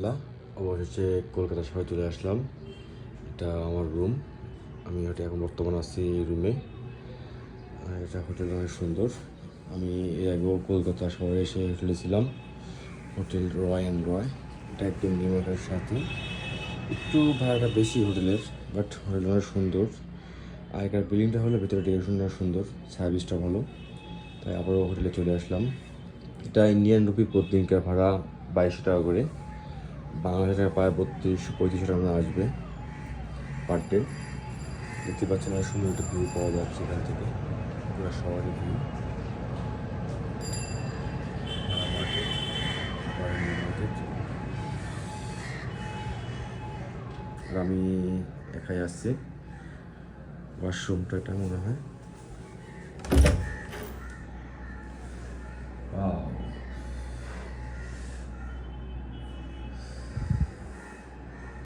আলহামদুলিল্লাহ, অবশেষে কলকাতা শহরে চলে আসলাম। এটা আমার রুম আমি হয়তো এখন বর্তমান আছি রুমে এটা হোটেল অনেক সুন্দর। আমি এর আগেও কলকাতা শহরে এসে হোটেলে ছিলাম হোটেল রয় অ্যান্ড রয়। এটা একদম নিউইয়র্কের সাথে। একটু ভাড়াটা বেশি হোটেলের, বাট হোটেল অনেক সুন্দর। আগেকার বিল্ডিংটা হলো ভেতরে ডেকোরেশনটা সুন্দর সার্ভিসটা ভালো। তাই আবারও হোটেলে চলে আসলাম। এটা ইন্ডিয়ান রুপি প্রতিদিনকার ভাড়া বাইশশো টাকা করে। বাংলাদেশ টাকা প্রায় বত্রিশশো পঁয়ত্রিশশো টাকা আসবে পার ডে দেখতে পাচ্ছেন অনেক সুন্দর একটা ভিউ পাওয়া যাচ্ছে এখান থেকে। পুরো শহরের ভিউ আর আমি একাই আসছি। ওয়াশরুমটা এটা মনে হয়।